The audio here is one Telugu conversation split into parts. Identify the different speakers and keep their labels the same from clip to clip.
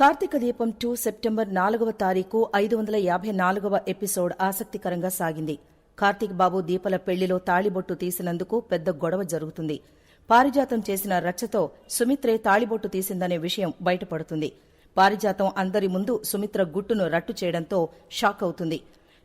Speaker 1: కార్తీక దీపం టూ సెప్టెంబర్ నాలుగవ తారీఖు ఐదు వందల యాభై నాలుగవ ఎపిసోడ్ ఆసక్తికరంగా సాగింది. కార్తీక్ బాబు దీపల పెళ్ళిలో తాళిబొట్టు తీసినందుకు పెద్ద గొడవ జరుగుతుంది. పారిజాతం చేసిన రచ్చతో సుమిత్రే తాళిబొట్టు తీసిందనే విషయం బయటపడుతుంది. పారిజాతం అందరి ముందు సుమిత్ర గుట్టును రట్టు చేయడంతో షాక్ అవుతుంది.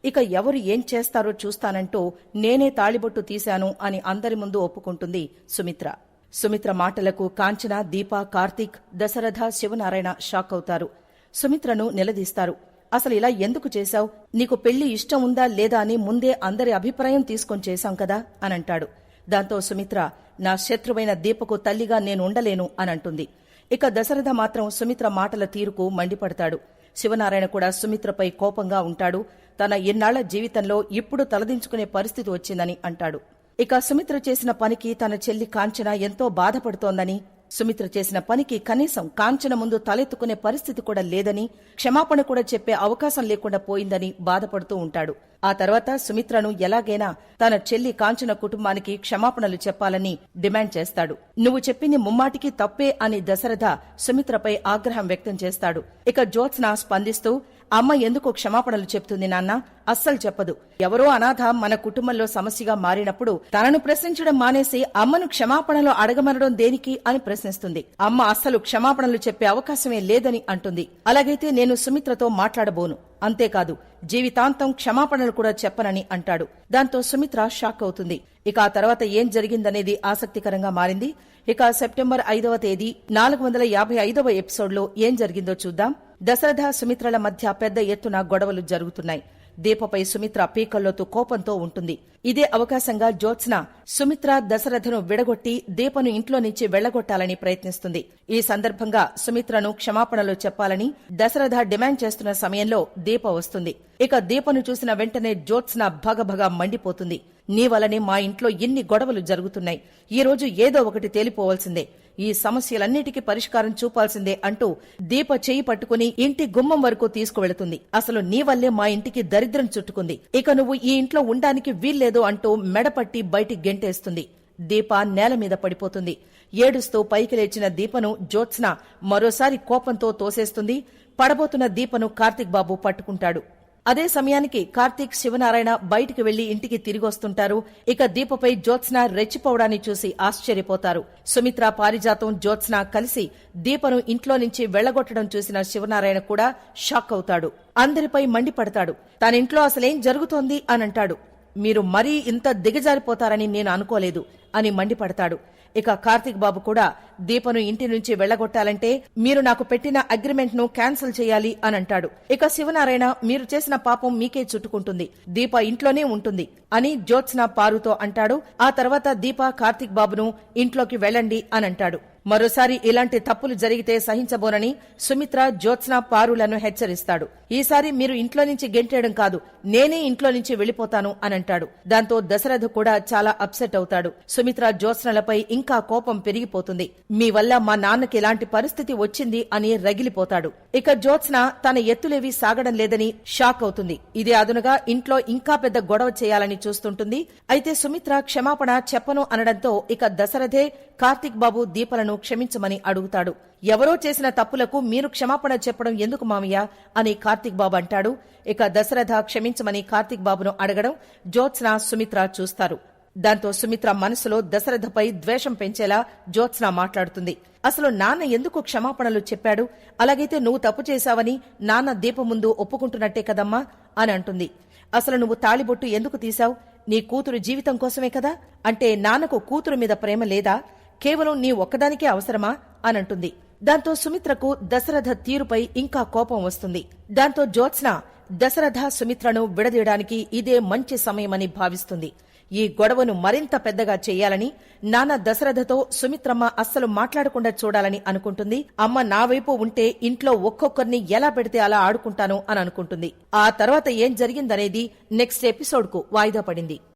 Speaker 1: ఇక ఎవరు ఏం చేస్తారో చూస్తానంటూ నేనే తాళిబొట్టు తీశాను అని అందరి ముందు ఒప్పుకుంటుంది సుమిత్ర. సుమిత్ర మాటలకు కాంచన దీప కార్తీక్ దశరథ శివనారాయణ షాక్ అవుతారు. సుమిత్రను నిలదీస్తారు. అసలు ఇలా ఎందుకు చేశావు? నీకు పెళ్ళి ఇష్టం ఉందా లేదా అని ముందే అందరి అభిప్రాయం తీసుకొని చేశాం కదా అనంటాడు దాంతో సుమిత్ర నా శత్రువైన దీపకు తల్లిగా నేను ఉండలేను అనంటుంది ఇక దశరథ మాత్రం సుమిత్ర మాటల తీరుకు మండిపడతాడు. శివనారాయణ కూడా సుమిత్రపై కోపంగా ఉంటాడు. తన ఎన్నాళ్ళ జీవితంలో ఇప్పుడు తలదించుకునే పరిస్థితి వచ్చిందని అంటాడు. ఇక సుమిత్ర చేసిన పనికి తన చెల్లి కాంచన ఎంతో బాధపడుతోందని సుమిత్ర చేసిన పనికి కనీసం కాంచన ముందు తలెత్తుకునే పరిస్థితి కూడా లేదని క్షమాపణ కూడా చెప్పే అవకాశం లేకుండా పోయిందని బాధపడుతూ ఉంటాడు. ఆ తర్వాత సుమిత్రను ఎలాగైనా తన చెల్లి కాంచన కుటుంబానికి క్షమాపణలు చెప్పాలని డిమాండ్ చేస్తాడు. నువ్వు చెప్పింది ముమ్మాటికి తప్పే అని దశరథ సుమిత్రపై ఆగ్రహం వ్యక్తం చేస్తాడు. ఇక జ్యోత్స్న స్పందిస్తూ అమ్మ ఎందుకు క్షమాపణలు చెప్తుంది నాన్న? అస్సలు చెప్పదు. ఎవరో అనాథ మన కుటుంబంలో సమస్యగా మారినప్పుడు తనను ప్రశ్నించడం మానేసి అమ్మను క్షమాపణలో అడగమనడం దేనికి అని ప్రశ్నిస్తుంది. అమ్మ అస్సలు క్షమాపణలు చెప్పే అవకాశమే లేదని అంటుంది. అలాగైతే నేను సుమిత్రతో మాట్లాడబోను. అంతేకాదు జీవితాంతం క్షమాపణలు కూడా చెప్పనని అంటాడు. దాంతో సుమిత్ర షాక్ అవుతుంది. ఇక ఆ తర్వాత ఏం జరిగిందనేది ఆసక్తికరంగా మారింది. ఇక సెప్టెంబర్ ఐదవ తేదీ నాలుగు వందల యాభై ఐదవ ఎపిసోడ్లో ఏం జరిగిందో చూద్దాం. దశరథ సుమిత్రల మధ్య పెద్ద ఎత్తున గొడవలు జరుగుతున్నాయి. దీపపై సుమిత్ర పీకల్లోతు కోపంతో ఉంటుంది. ఇదే అవకాశంగా జ్యోత్స్న సుమిత్ర దశరథను విడగొట్టి దీపను ఇంట్లో నుంచి వెళ్ళగొట్టాలని ప్రయత్నిస్తుంది. ఈ సందర్భంగా సుమిత్రను క్షమాపణలు చెప్పాలని దశరథ డిమాండ్ చేస్తున్న సమయంలో దీప వస్తుంది. ఇక దీపను చూసిన వెంటనే జ్యోత్స్న భగభగ మండిపోతుంది. నీ వలనే మా ఇంట్లో ఎన్ని గొడవలు జరుగుతున్నాయి. ఈ రోజు ఏదో ఒకటి తేలిపోవాల్సిందే. ఈ సమస్యలన్నిటికీ పరిష్కారం చూపాల్సిందే అంటూ దీప చేయి పట్టుకుని ఇంటి గుమ్మం వరకు తీసుకువెళుతుంది. అసలు నీ వల్లే మా ఇంటికి దరిద్రం చుట్టుకుంది. ఇక నువ్వు ఈ ఇంట్లో ఉండానికి వీల్లేదు అంటూ మెడపట్టి బయటికి గెంటేస్తుంది. దీప నేల మీద పడిపోతుంది. ఏడుస్తూ పైకి లేచిన దీపను జ్యోత్స్న మరోసారి కోపంతో తోసేస్తుంది. పడబోతున్న దీపను కార్తిక్ బాబు పట్టుకుంటాడు. అదే సమయానికి కార్తీక్ శివనారాయణ బయటికి వెళ్ళి ఇంటికి తిరిగొస్తుంటారు ఇక దీపపై జ్యోత్స్న రెచ్చిపోవడాన్ని చూసి ఆశ్చర్యపోతారు. సుమిత్ర పారిజాతం జ్యోత్స్న కలిసి దీపను ఇంట్లో నుంచి వెళ్ళగొట్టడం చూసిన శివనారాయణ కూడా షాక్ అవుతాడు. అందరిపై మండిపడతాడు. తన ఇంట్లో అసలేం జరుగుతోంది అనంటాడు. మీరు మరీ ఇంత దిగజారిపోతారని నేను అనుకోలేదు అని మండిపడతాడు. ఇక కార్తిక్ బాబు కూడా దీపను ఇంటి నుంచి వెళ్ళగొట్టాలంటే మీరు నాకు పెట్టిన అగ్రిమెంట్ను క్యాన్సిల్ చేయాలి అని అంటాడు. ఇక శివనారాయణ మీరు చేసిన పాపం మీకే చుట్టుకుంటుంది. దీప ఇంట్లోనే ఉంటుంది అని జ్యోత్స్న పారుతో అంటాడు. ఆ తర్వాత దీప కార్తిక్ బాబును ఇంట్లోకి వెళ్ళండి అని అంటాడు. మరోసారి ఇలాంటి తప్పులు జరిగితే సహించబోనని సుమిత్ర జ్యోత్స్న పారులను హెచ్చరిస్తాడు. ఈసారి మీరు ఇంట్లో నుంచి గెంటేయడం కాదు నేనే ఇంట్లో నుంచి వెళ్ళిపోతాను అని అంటాడు దాంతో దశరథ్ కూడా చాలా అప్సెట్ అవుతాడు. సుమిత్ర జ్యోత్స్నలపై ఇంకా కోపం పెరిగిపోతుంది. మీ వల్ల మా నాన్నకి ఇలాంటి పరిస్థితి వచ్చింది అని రగిలిపోతాడు. ఇక జ్యోత్స్న తన ఎత్తులేవి సాగడం లేదని షాక్ అవుతుంది. ఇది అదునుగా ఇంట్లో ఇంకా పెద్ద గొడవ చేయాలని చూస్తుంటుంది. అయితే సుమిత్ర క్షమాపణ చెప్పను అనడంతో ఇక దశరథే కార్తిక్ బాబు దీపలను క్షమించమని అడుగుతాడు. ఎవరో చేసిన తప్పులకు మీరు క్షమాపణ చెప్పడం ఎందుకు మామయ్య? అని కార్తిక్ బాబు అంటాడు. ఇక దశరథ క్షమించమని కార్తిక్ బాబును అడగడం జ్యోత్స్న సుమిత్ర చూస్తారు. దాంతో సుమిత్ర మనసులో దశరథపై ద్వేషం పెంచేలా జ్యోత్స్న మాట్లాడుతుంది. అసలు నాన్న ఎందుకు క్షమాపణలు చెప్పాడు? అలాగైతే నువ్వు తప్పు చేశావని నాన్న దీపం ముందు ఒప్పుకుంటున్నట్టే కదమ్మా? అని అంటుంది. అసలు నువ్వు తాళిబొట్టు ఎందుకు తీశావు? నీ కూతురు జీవితం కోసమే కదా? అంటే నాన్నకు కూతురు మీద ప్రేమ లేదా? కేవలం నీ ఒక్కదానికే అవసరమా? అనంటుంది. దాంతో సుమిత్రకు దశరథ తీరుపై ఇంకా కోపం వస్తుంది. దాంతో జ్యోత్స్న దశరథ సుమిత్రను విడదీయడానికి ఇదే మంచి సమయమని భావిస్తుంది. ఈ గొడవను మరింత పెద్దగా చేయాలని నాన్న దశరథతో సుమిత్రమ్మ అస్సలు మాట్లాడకుండా చూడాలని అనుకుంటుంది. అమ్మ నా వైపు ఉంటే ఇంట్లో ఒక్కొక్కరిని ఎలా పెడితే అలా ఆడుకుంటాను అని అనుకుంటుంది. ఆ తర్వాత ఏం జరిగిందనేది నెక్స్ట్ ఎపిసోడ్కు వాయిదా పడింది.